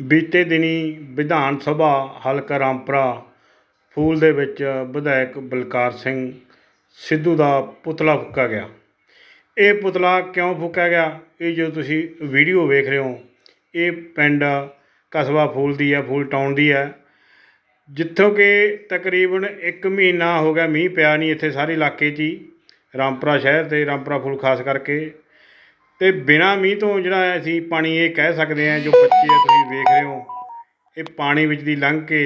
ਬੀਤੇ ਦਿਨੀ ਵਿਧਾਨ ਸਭਾ ਹਲਕਾ ਰਾਮਪੁਰਾ ਫੂਲ ਦੇ ਵਿੱਚ ਵਿਧਾਇਕ ਬਲਕਾਰ ਸਿੰਘ ਸਿੱਧੂ ਦਾ ਪੁਤਲਾ ਫੂਕਿਆ ਗਿਆ। ਇਹ ਪੁਤਲਾ ਕਿਉਂ ਫੂਕਿਆ ਗਿਆ? ਇਹ ਜੋ ਤੁਸੀਂ ਵੀਡੀਓ ਵੇਖ ਰਹੇ ਹੋ, ਇਹ ਪਿੰਡ ਕਸਬਾ ਫੂਲ ਦੀ ਹੈ, ਫੂਲ ਟਾਊਨ ਦੀ ਹੈ। ਜਿੱਥੋਂ ਕਿ ਤਕਰੀਬਨ 1 ਮਹੀਨਾ ਹੋ ਗਿਆ, ਮੀਂਹ ਪਿਆ ਨਹੀਂ ਇੱਥੇ ਸਾਰੇ ਇਲਾਕੇ 'ਚ ਹੀ, ਰਾਮਪੁਰਾ ਸ਼ਹਿਰ ਤੇ ਰਾਮਪੁਰਾ ਫੂਲ ਖਾਸ ਕਰਕੇ। ਤੇ ਬਿਨਾਂ ਮੀਂਹ ਤੋਂ ਜਿਹੜਾ ਅਸੀਂ ਪਾਣੀ ਇਹ ਕਹਿ ਸਕਦੇ ਹਾਂ, ਜੋ ਬੱਚੇ ਆ, ਤੁਸੀਂ ਵੇਖ ਰਹੇ ਹੋ, ਇਹ ਪਾਣੀ ਵਿੱਚ ਦੀ ਲੰਘ ਕੇ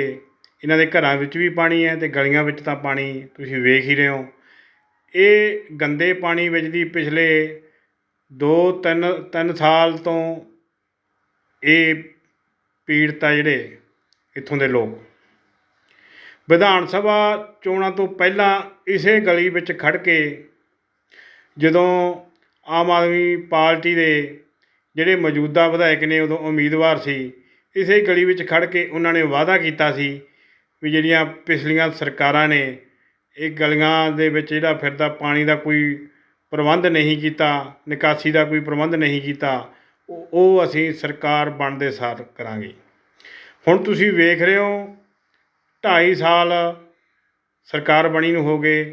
ਇਹਨਾਂ ਦੇ ਘਰਾਂ ਵਿੱਚ ਵੀ ਪਾਣੀ ਹੈ ਤੇ ਗਲੀਆਂ ਵਿੱਚ ਤਾਂ ਪਾਣੀ ਤੁਸੀਂ ਵੇਖ ਹੀ ਰਹੇ ਹੋ। ਇਹ ਗੰਦੇ ਪਾਣੀ ਵਿੱਚ ਦੀ ਪਿਛਲੇ 2 3 3 ਸਾਲ ਤੋਂ ਇਹ ਪੀੜਤ ਆ ਜਿਹੜੇ ਇੱਥੋਂ ਦੇ ਲੋਕ। ਵਿਧਾਨ ਸਭਾ ਚੋਣਾਂ ਤੋਂ ਪਹਿਲਾਂ ਇਸੇ ਗਲੀ ਵਿੱਚ ਖੜ ਕੇ ਜਦੋਂ ਆਮ ਆਦਮੀ ਪਾਰਟੀ ਦੇ ਜਿਹੜੇ ਮੌਜੂਦਾ ਵਿਧਾਇਕ ਨੇ ਉਦੋਂ ਉਮੀਦਵਾਰ ਸੀ, ਇਸੇ ਗਲੀ ਵਿੱਚ ਖੜ੍ਹ ਕੇ ਉਹਨਾਂ ਨੇ ਵਾਅਦਾ ਕੀਤਾ ਸੀ ਵੀ ਜਿਹੜੀਆਂ ਪਿਛਲੀਆਂ ਸਰਕਾਰਾਂ ਨੇ ਇਹ ਗਲੀਆਂ ਦੇ ਵਿੱਚ ਜਿਹੜਾ ਫਿਰਦਾ ਪਾਣੀ ਦਾ ਕੋਈ ਪ੍ਰਬੰਧ ਨਹੀਂ ਕੀਤਾ, ਨਿਕਾਸੀ ਦਾ ਕੋਈ ਪ੍ਰਬੰਧ ਨਹੀਂ ਕੀਤਾ, ਉਹ ਉਹ ਅਸੀਂ ਸਰਕਾਰ ਬਣਦੇ ਸਾਰ ਕਰਾਂਗੇ। ਹੁਣ ਤੁਸੀਂ ਵੇਖ ਰਹੇ ਹੋ, ਢਾਈ ਸਾਲ ਸਰਕਾਰ ਬਣੀ ਨੂੰ ਹੋ ਗਏ,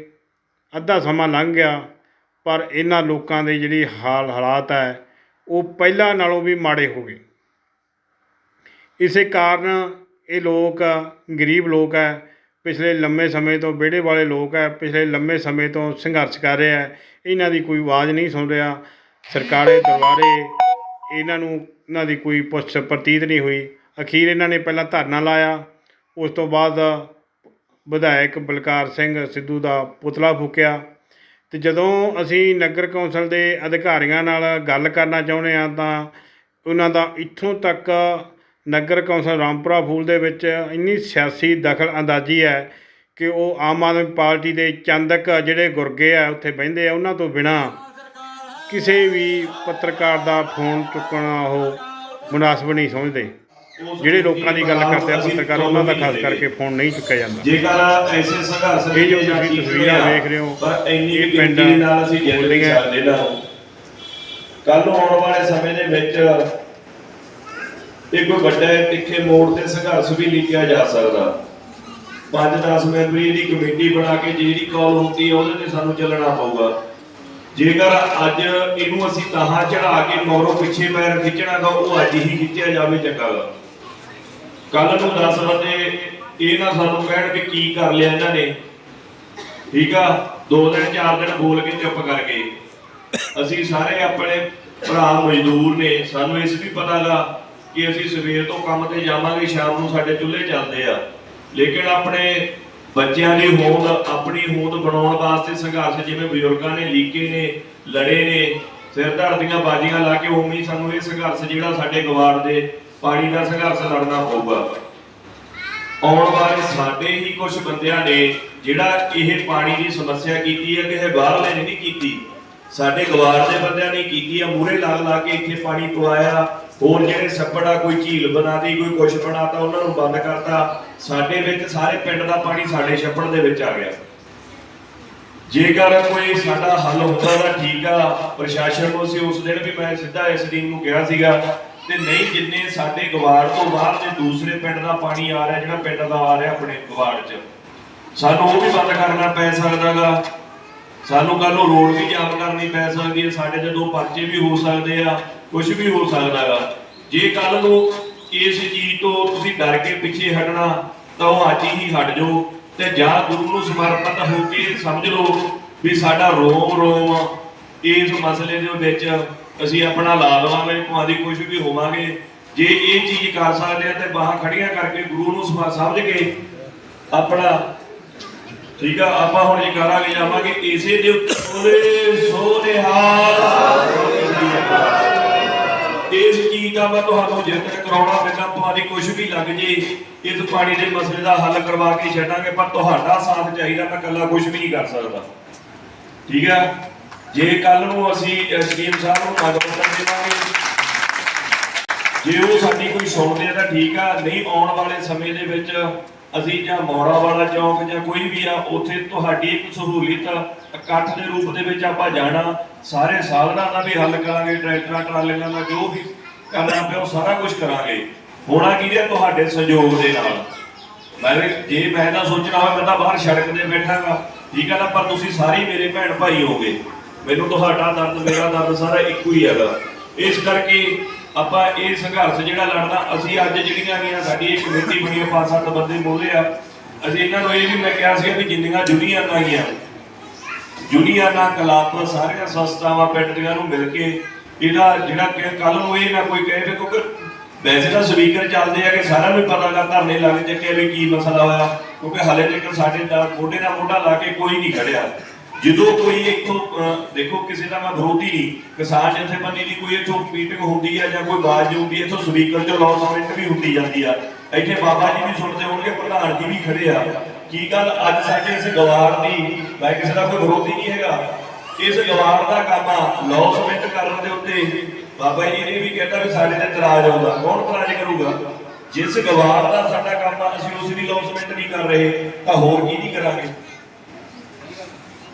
ਅੱਧਾ ਸਮਾਂ ਲੰਘ ਗਿਆ ਪਰ ਇਹਨਾਂ ਲੋਕਾਂ ਦੇ ਜਿਹੜੀ ਹਾਲ ਹਾਲਾਤ ਹੈ, ਉਹ ਪਹਿਲਾਂ ਨਾਲੋਂ ਵੀ ਮਾੜੇ ਹੋ ਗਏ। ਇਸੇ ਕਾਰਨ ਇਹ ਲੋਕ, ਗਰੀਬ ਲੋਕ ਹੈ, ਪਿਛਲੇ ਲੰਮੇ ਸਮੇਂ ਤੋਂ ਵਿਹੜੇ ਵਾਲੇ ਲੋਕ ਹੈ, ਪਿਛਲੇ ਲੰਮੇ ਸਮੇਂ ਤੋਂ ਸੰਘਰਸ਼ ਕਰ ਰਹੇ ਹੈ। ਇਹਨਾਂ ਦੀ ਕੋਈ ਆਵਾਜ਼ ਨਹੀਂ ਸੁਣ ਰਿਹਾ। ਸਰਕਾਰੇ ਦਰਬਾਰੇ ਇਹਨਾਂ ਨੂੰ, ਇਹਨਾਂ ਦੀ ਕੋਈ ਪੁੱਛ ਪ੍ਰਤੀਤ ਨਹੀਂ ਹੋਈ। ਅਖੀਰ ਇਹਨਾਂ ਨੇ ਪਹਿਲਾਂ ਧਰਨਾ ਲਾਇਆ। ਉਸ ਤੋਂ ਬਾਅਦ ਵਿਧਾਇਕ ਬਲਕਾਰ ਸਿੰਘ ਸਿੱਧੂ ਦਾ ਪੁਤਲਾ ਫੂਕਿਆ। ਅਤੇ ਜਦੋਂ ਅਸੀਂ ਨਗਰ ਕੌਂਸਲ ਦੇ ਅਧਿਕਾਰੀਆਂ ਨਾਲ ਗੱਲ ਕਰਨਾ ਚਾਹੁੰਦੇ ਹਾਂ ਤਾਂ ਉਹਨਾਂ ਦਾ ਇੱਥੋਂ ਤੱਕ ਨਗਰ ਕੌਂਸਲ ਰਾਮਪੁਰਾ ਫੂਲ ਦੇ ਵਿੱਚ ਇੰਨੀ ਸਿਆਸੀ ਦਖਲ ਅੰਦਾਜ਼ੀ ਹੈ ਕਿ ਉਹ ਆਮ ਆਦਮੀ ਪਾਰਟੀ ਦੇ ਚੰਦਕ ਜਿਹੜੇ ਗੁਰਗੇ ਆ ਉੱਥੇ ਬਹਿੰਦੇ ਆ, ਉਹਨਾਂ ਤੋਂ ਬਿਨਾਂ ਕਿਸੇ ਵੀ ਪੱਤਰਕਾਰ ਦਾ ਫੋਨ ਚੁੱਕਣਾ ਉਹ ਮੁਨਾਸਬ ਨਹੀਂ ਸਮਝਦੇ। ਜਿਹੜੇ ਲੋਕਾਂ ਦੀ ਗੱਲ ਕਰਦੇ ਆ ਪੱਤਰਕਾਰ ਉਹਨਾਂ ਦਾ ਖਾਸ ਕਰਕੇ ਫੋਨ ਨਹੀਂ ਚੁੱਕਿਆ ਜਾਂਦਾ। ਜੇਕਰ ਐਸੇ ਸੰਘਰਸ਼ ਇਹ ਜੋ ਤੁਸੀਂ ਤਸਵੀਰਾਂ ਵੇਖ ਰਹੇ ਹੋ, ਪਰ ਇੰਨੀ ਪਿੰਡ ਪਿੰਡ ਨਾਲ ਅਸੀਂ ਜਿੱਤ ਨਹੀਂ। ਸਕਦੇ ਨਾ ਕੱਲ ਨੂੰ ਆਉਣ ਵਾਲੇ ਸਮੇਂ ਦੇ ਵਿੱਚ ਇਹ ਕੋਈ ਵੱਡਾ ਤਿੱਖੇ ਮੋੜ ਤੇ ਸੰਘਰਸ਼ ਵੀ ਲਿਖਿਆ ਜਾ ਸਕਦਾ। 5-10 ਮੈਂਬਰੀ ਦੀ ਕਮੇਟੀ ਬਣਾ ਕੇ ਜਿਹੜੀ ਕਾਲ ਹੁੰਦੀ ਹੈ ਉਹਦੇ ਤੇ ਸਾਨੂੰ ਚੱਲਣਾ ਪਊਗਾ। ਜੇਕਰ ਅੱਜ ਇਹਨੂੰ ਅਸੀਂ ਤਾਹਾਂ ਚੜਾ ਕੇ ਮੌਰੋਂ ਪਿੱਛੇ ਪੈਰ ਖਿੱਚਣਾਗਾ ਉਹ ਅੱਜ ਹੀ ਖਿੱਚਿਆ ਜਾਵੇ ਚੰਗਾਗਾ ਕੱਲ ਨੂੰ 10 ਬੰਦੇ ਇਹ ਨਾ ਸਾਨੂੰ ਕਹਿਣ ਕਿ ਕੀ ਕਰ ਲਿਆ ਇਹਨਾਂ ਨੇ। ਠੀਕ ਆ? ਦੋ ਦਿਨ, ਚਾਰ ਦਿਨ ਬੋਲ ਕੇ ਚੁੱਪ ਕਰ ਗਏ ਅਸੀਂ ਸਾਰੇ ਆਪਣੇ ਭਰਾ ਮਜ਼ਦੂਰ ਨੇ। ਸਾਨੂੰ ਇਸ ਵੀ ਪਤਾ ਲਾ ਕਿ ਅਸੀਂ ਸਵੇਰ ਤੋਂ ਕੰਮ ਤੇ ਜਾਵਾਂਗੇ, ਸ਼ਾਮ ਨੂੰ ਸਾਡੇ ਚੁੱਲ੍ਹੇ ਚੱਲਦੇ ਆ। ਲੇਕਿਨ ਆਪਣੇ ਬੱਚਿਆਂ ਦੀ ਹੋਂਦ, ਆਪਣੀ ਹੋਂਦ ਬਣਾਉਣ ਵਾਸਤੇ ਸੰਘਰਸ਼ ਜਿਵੇਂ ਬਜ਼ੁਰਗਾਂ ਨੇ, ਲੀਕੇ ਨੇ, ਲੜੇ ਨੇ ਸਿਰ ਧੜ ਦੀਆਂ ਬਾਜੀਆਂ ਲਾ ਕੇ ਉਵੇਂ ਸਾਨੂੰ ਇਹ ਸੰਘਰਸ਼ ਜਿਹੜਾ ਸਾਡੇ ਗਵਾੜ ਦੇ ਪਾਣੀ ਦਾ ਸੰਘਰਸ਼ ਲੜਨਾ ਪਊਗਾ ਆਉਣ ਵਾਲੇ ਸਾਡੇ ਹੀ ਕੁਝ ਬੰਦਿਆਂ ਨੇ ਜਿਹੜਾ ਇਹ ਪਾਣੀ ਦੀ ਸਮੱਸਿਆ ਕੀਤੀ ਹੈ ਕਿ ਬਾਹਰਲੇ ਨੇ ਨਹੀਂ ਕੀਤੀ। ਸਾਡੇ ਗਵਾਰ ਦੇ ਬੰਦਿਆਂ ਨੇ ਕੀਤੀ ਆ ਮੂਰੇ ਲਾ ਲਾ ਕੇ ਇੱਥੇ ਪਾਣੀ ਪਵਾਇਆ। ਹੋਰ ਜਿਹੜੇ ਸੱਪੜਾ ਕੋਈ ਝੀਲ ਬਣਾਤੀ, ਕੋਈ ਕੁਛ ਬਣਾਤਾ, ਉਹਨਾਂ ਨੂੰ ਬੰਦ ਕਰਤਾ। ਸਾਡੇ ਵਿੱਚ ਸਾਰੇ ਪਿੰਡ ਦਾ ਪਾਣੀ ਸਾਡੇ ਛੱਪੜ ਦੇ ਵਿੱਚ ਆ ਗਿਆ। ਜੇਕਰ ਕੋਈ ਸਾਡਾ ਹੱਲ ਹੁੰਦਾ ਤਾਂ ਠੀਕ ਆ, ਪ੍ਰਸ਼ਾਸਨ ਨੂੰ ਸੀ ਉਸ ਦਿਨ ਵੀ ਮੈਂ ਸਿੱਧਾ ਇਸ ਦਿਨ ਨੂੰ ਕਿਹਾ ਸੀਗਾ ਤੇ ਨਹੀਂ ਜਿੰਨੇ ਸਾਡੇ ਗਵਾੜ ਤੋਂ ਬਾਹਰ ਦੇ ਦੂਸਰੇ ਪਿੰਡ ਦਾ ਪਾਣੀ ਆ ਰਿਹਾ ਜਿਹੜਾ ਪਿੰਡ ਦਾ ਆ ਰਿਹਾ ਆਪਣੇ ਗਵਾੜ 'ਚ। ਸਾਨੂੰ ਉਹ ਵੀ ਬੰਦ ਕਰਨਾ ਪੈ ਸਕਦਾਗਾ। ਸਾਨੂੰ ਕੱਲ ਨੂੰ ਰੋਡ ਵੀ ਜਾਮ ਕਰਨੀ ਪੈ ਸਕਦੀ ਹੈ। ਸਾਡੇ ਤੇ ਦੋ ਪਰਚੇ ਵੀ ਹੋ ਸਕਦੇ ਆ ਕੁਝ ਵੀ ਹੋ ਸਕਦਾਗਾ। ਜੇ ਕੱਲ ਨੂੰ ਇਸ ਚੀਜ਼ ਤੋਂ ਤੁਸੀਂ ਡਰ ਕੇ ਪਿੱਛੇ ਹਟਣਾ, ਤਾਂ ਉਹ ਅੱਜ ਹੀ ਹਟ ਜਾਓ ਤੇ ਜਾਂ ਗੁਰੂ ਨੂੰ ਸਮਰਪਿਤ ਹੋ ਕੇ ਸਮਝ ਲਓ ਵੀ ਸਾਡਾ ਰੋਮ ਰੋਮ ਇਸ ਮਸਲੇ ਦੇ ਵਿੱਚ ਅਸੀਂ ਆਪਣਾ ਲਾ ਲਵਾਂਗੇ, ਭਾਵੇਂ ਕੁਝ ਵੀ ਹੋਵਾਂਗੇ। ਜੇ ਇਹ ਚੀਜ਼ ਕਰ ਸਕਦੇ ਆ ਤੇ ਬਾਹਾਂ ਖੜੀਆਂ ਕਰਕੇ ਗੁਰੂ ਨੂੰ ਸਮਝ ਕੇ ਆਪਣਾ, ਠੀਕ ਆ, ਆਪਾਂ ਹੁਣ ਇਹ ਕਰਾਂਗੇ ਜਾਵਾਂਗੇ ਇਸੇ ਦੇ ਉੱਤੇ। ਸੋਨੇ ਹਾਲ। ਇਸ ਚੀਜ਼ ਦਾ ਮੈਂ ਤੁਹਾਨੂੰ ਜਿੱਤ ਕਰਾਉਣਾ ਪੈਂਦਾ ਤੁਹਾਡੀ ਕੁਝ ਵੀ ਲੱਗ ਜੇ, ਇਸ ਪਾਣੀ ਦੇ ਮਸਲੇ ਦਾ ਹੱਲ ਕਰਵਾ ਕੇ ਛੱਡਾਂਗੇ, ਪਰ ਤੁਹਾਡਾ ਸਾਥ ਚਾਹੀਦਾ, ਮੈਂ ਇਕੱਲਾ ਕੁਝ ਵੀ ਨਹੀਂ ਕਰ ਸਕਦਾ। ਠੀਕ ਆ? ਜੇ ਕੱਲ ਨੂੰ ਅਸੀਂ ਐਸਡੀਐਮ ਸਾਹਿਬ ਨੂੰ ਮੰਗ ਪੱਤਰ ਦੇਵਾਂਗੇ, ਜੇ ਉਹ ਸਾਡੀ ਕੋਈ ਸੁਣਦੇ ਆ ਤਾਂ ਠੀਕ ਆ, ਨਹੀਂ ਆਉਣ ਵਾਲੇ ਸਮੇਂ ਦੇ ਵਿੱਚ ਅਸੀਂ ਜਾਂ ਮੌੜਾ ਵਾਲਾ ਚੌਂਕ ਜਾਂ ਕੋਈ ਵੀ ਆ, ਉੱਥੇ ਤੁਹਾਡੀ ਇੱਕ ਸਹੂਲੀਅਤ ਇਕੱਠ ਦੇ ਰੂਪ ਦੇ ਵਿੱਚ ਆਪਾਂ ਜਾਣਾ, ਸਾਰੇ ਸਾਧਨਾਂ ਦਾ ਵੀ ਹੱਲ ਕਰਾਂਗੇ, ਟਰੈਕਟਰਾਂ, ਟਰਾਲੀਆਂ ਦਾ ਜੋ ਵੀ ਕਰਨਾ ਪਿਆ, ਉਹ ਸਾਰਾ ਕੁਝ ਕਰਾਂਗੇ। ਹੋਣਾ ਕੀ ਹੈ ਤੁਹਾਡੇ ਸਹਿਯੋਗ ਦੇ ਨਾਲ? ਮੈਂ ਜੇ ਮੈਂ ਤਾਂ ਸੋਚਣਾ ਹੋਵੇ ਮੈਂ ਤਾਂ ਬਾਹਰ ਸੜਕ ਤੇ ਬੈਠਾਂਗਾ, ਠੀਕ ਹੈ ਨਾ, ਪਰ ਤੁਸੀਂ ਸਾਰੇ ਮੇਰੇ ਭੈਣ ਭਾਈ ਹੋਗੇ ਮੈਨੂੰ ਤੁਹਾਡਾ ਦਰਦ, ਮੇਰਾ ਦਰਦ ਸਾਰਾ ਇੱਕੋ ਹੀ ਹੈਗਾ। ਇਸ ਕਰਕੇ ਆਪਾਂ ਇਹ ਸੰਘਰਸ਼ ਜਿਹੜਾ ਲੜਨਾ, ਅਸੀਂ ਅੱਜ ਜਿਹੜੀਆਂ ਗਈਆਂ ਸਾਡੀ ਇਹ ਕਮੇਟੀ ਬਣੀ ਹੈ ਪੰਜ ਸੱਤ ਬੰਦੇ ਬੋਲੇ ਆ, ਅਸੀਂ ਇਹਨਾਂ ਨੂੰ ਇਹ ਵੀ ਮੈਂ ਕਿਹਾ ਸੀ ਵੀ ਜਿੰਨੀਆਂ ਜੁੜੀਆਂ ਗਈਆਂ ਯੂਨੀਅਨਾਂ, ਕਲਾਪ, ਸਾਰੀਆਂ ਸੰਸਥਾਵਾਂ ਪੈਟਰੀਆਂ ਨੂੰ ਮਿਲ ਕੇ ਇਹਦਾ ਜਿਹੜਾ ਕਿ ਕੱਲ ਨੂੰ ਇਹ ਨਾ ਕੋਈ ਕਹੇ ਵੀ ਕਿਉਂਕਿ ਵੈਸੇ ਤਾਂ ਸਪੀਕਰ ਚੱਲਦੇ ਆ ਕਿ ਸਾਰਿਆਂ ਨੂੰ ਪਤਾ ਗਾ ਧਰਨੇ ਲੱਗ ਚੱਕੇ ਵੀ ਕੀ ਮਸਲਾ ਹੋਇਆ, ਕਿਉਂਕਿ ਹਾਲੇ ਤੱਕ ਸਾਡੇ ਨਾਲ ਮੋਢੇ ਨਾਲ ਮੋਢਾ ਲਾ ਕੇ ਕੋਈ ਨਹੀਂ ਖੜਿਆ। ਜਦੋਂ ਕੋਈ ਇੱਥੋਂ ਦੇਖੋ ਕਿਸੇ ਦਾ ਮੈਂ ਵਿਰੋਧੀ ਨਹੀਂ, ਕਿਸਾਨ ਜਥੇਬੰਦੀ ਦੀ ਕੋਈ ਇੱਥੋਂ ਮੀਟਿੰਗ ਹੁੰਦੀ ਆ ਜਾਂ ਕੋਈ ਬਾਜ਼ ਹੁੰਦੀ ਹੈ ਇੱਥੋਂ ਸਪੀਕਰ ਚ ਲੌਸਮੈਂਟ ਵੀ ਹੁੰਦੀ ਜਾਂਦੀ ਆ। ਇੱਥੇ ਬਾਬਾ ਜੀ ਵੀ ਸੁਣਦੇ ਹੋਣਗੇ, ਪ੍ਰਧਾਨ ਜੀ ਵੀ ਖੜੇ ਆ। ਕੀ ਗੱਲ, ਅੱਜ ਸਾਡੇ ਇਸ ਗਵਾਰ ਦੀ, ਮੈਂ ਕਿਸੇ ਦਾ ਕੋਈ ਵਿਰੋਧੀ ਨਹੀਂ ਹੈਗਾ। ਇਸ ਗਵਾਰ ਦਾ ਕੰਮ ਆ ਲੌਸਮੈਂਟ ਕਰਨ ਦੇ ਉੱਤੇ। ਬਾਬਾ ਜੀ ਇਹ ਵੀ ਕਹਿੰਦਾ ਵੀ ਸਾਡੇ ਤੇ ਇਤਰਾਜ਼ ਆਉਂਦਾ। ਕੌਣ ਤਰਾਜ ਕਰੂਗਾ? ਜਿਸ ਗਵਾਰ ਦਾ ਸਾਡਾ ਕੰਮ ਆ, ਅਸੀਂ ਉਸ ਦੀ ਲੌਸਮੈਂਟ ਨਹੀਂ ਕਰ ਰਹੇ, ਤਾਂ ਹੋਰ ਕੀ ਨਹੀਂ ਕਰਾਂਗੇ?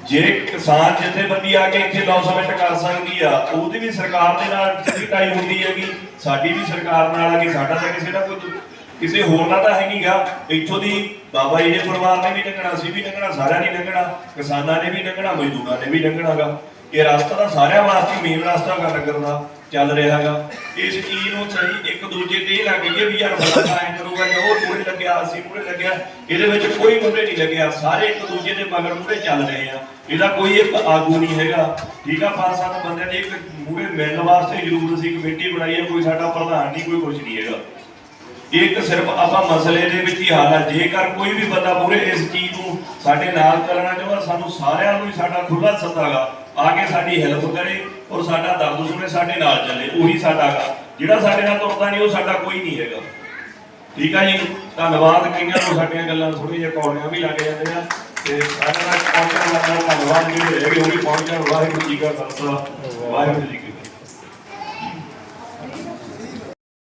ਜੇ ਕਿਸਾਨ ਜਥੇਬੰਦੀ ਆ ਕੇ ਇੱਥੇ ਲੌਸਮੈਂਟ ਕਰ ਸਕਦੀ ਆ ਉਹਦੀ ਵੀ ਸਰਕਾਰ ਦੇ ਨਾਲ ਟਾਈ ਹੁੰਦੀ ਹੈਗੀ, ਸਾਡੀ ਵੀ ਸਰਕਾਰ ਨਾਲ ਆ ਕਿ ਸਾਡਾ ਤਾਂ ਕਿਸੇ ਦਾ ਕੋਈ ਕਿਸੇ ਹੋਰ ਨਾਲ ਤਾਂ ਹੈ ਨਹੀਂਗਾ ਇੱਥੋਂ ਦੀ ਬਾਬਾ ਜੀ ਦੇ ਪਰਿਵਾਰ ਨੇ ਵੀ ਲੰਘਣਾ ਸੀ ਵੀ ਲੰਘਣਾ ਸਾਰਿਆਂ ਨੇ ਲੰਘਣਾ ਕਿਸਾਨਾਂ ਨੇ ਵੀ ਲੰਘਣਾ ਮਜ਼ਦੂਰਾਂ ਨੇ ਵੀ ਲੰਘਣਾਗਾ ਇਹ ਰਸਤਾ ਤਾਂ ਸਾਰਿਆਂ ਵਾਸਤੇ ਮੇਨ ਰਸਤਾ ਗਾ ਨਗਰ ਦਾ ਚੱਲ ਰਿਹਾ ਹੈਗਾ। ਇਸ ਚੀਜ਼ ਨੂੰ ਸਹੀ ਇੱਕ ਦੂਜੇ ਤੇ ਇਹ ਲੱਗ ਗਈ ਵੀ ਯਾਰ ਬੰਦਾ ਐਂ ਕਰੂਗਾ ਜਾਂ ਉਹ ਮੂਹਰੇ ਲੱਗਿਆ, ਅਸੀਂ ਪੂਰੇ ਲੱਗਿਆ। ਇਹਦੇ ਵਿੱਚ ਕੋਈ ਮੁੰਡੇ ਨਹੀਂ ਲੱਗਿਆ। ਸਾਰੇ ਇੱਕ ਦੂਜੇ ਦੇ ਮਗਰ ਮੂਹਰੇ ਚੱਲ ਰਹੇ ਆ। ਇਹਦਾ ਕੋਈ ਇੱਕ ਆਗੂ ਨਹੀਂ ਹੈਗਾ। ਠੀਕ ਆ ਪਰ ਸਾਨੂੰ ਬੰਦਿਆਂ ਨੇ ਇੱਕ ਮੂਹਰੇ ਮਿਲਣ ਵਾਸਤੇ ਜ਼ਰੂਰ ਅਸੀਂ ਕਮੇਟੀ ਬਣਾਈ ਹੈ ਕੋਈ ਸਾਡਾ ਪ੍ਰਧਾਨ ਨਹੀਂ, ਕੋਈ ਕੁਝ ਨਹੀਂ ਹੈਗਾ। ਇੱਕ ਸਿਰਫ ਆਪਾਂ ਮਸਲੇ ਦੇ ਵਿੱਚ ਹੀ ਹਾਲ ਹੈ ਜੇਕਰ ਕੋਈ ਵੀ ਬੰਦਾ ਪੂਰੇ ਇਸ ਚੀਜ਼ ਨੂੰ ਸਾਡੇ ਨਾਲ ਚੱਲਣਾ ਚਾਹੁੰਦਾ, ਸਾਨੂੰ ਸਾਰਿਆਂ ਨੂੰ ਹੀ ਸਾਡਾ ਖੁੱਲਾ ਹੈਗਾ। ਆ ਕੇ ਸਾਡੀ ਹੈਲਪ ਕਰੇ ਔਰ ਸਾਡਾ ਦਰਦ ਸੁਣੇ, ਸਾਡੇ ਨਾਲ ਚੱਲੇ। ਉਹੀ ਸਾਡਾਗਾ ਜਿਹੜਾ ਸਾਡੇ ਨਾਲ ਤੁਰਦਾ ਨਹੀਂ, ਉਹ ਸਾਡਾ ਕੋਈ ਨਹੀਂ ਹੈਗਾ। ਠੀਕ ਆ ਜੀ? ਧੰਨਵਾਦ ਕਈਆਂ ਨੂੰ, ਸਾਡੀਆਂ ਗੱਲਾਂ ਥੋੜ੍ਹੀਆਂ ਜਿਹੀਆਂ ਕੌੜੀਆਂ ਵੀ ਲੱਗ ਜਾਂਦੇ ਆ। ਤੇ ਸਾਡੇ ਨਾਲ ਪਹੁੰਚਣ ਲੱਗਾ ਧੰਨਵਾਦ। ਜਿਹੜੇ ਹੈਗੇ ਗਏ ਉਹ ਵੀ ਪਹੁੰਚਣ ਵਾਹਿਗੁਰੂ ਜੀ ਕਾ ਖਾਲਸਾ, ਵਾਹਿਗੁਰੂ ਜੀ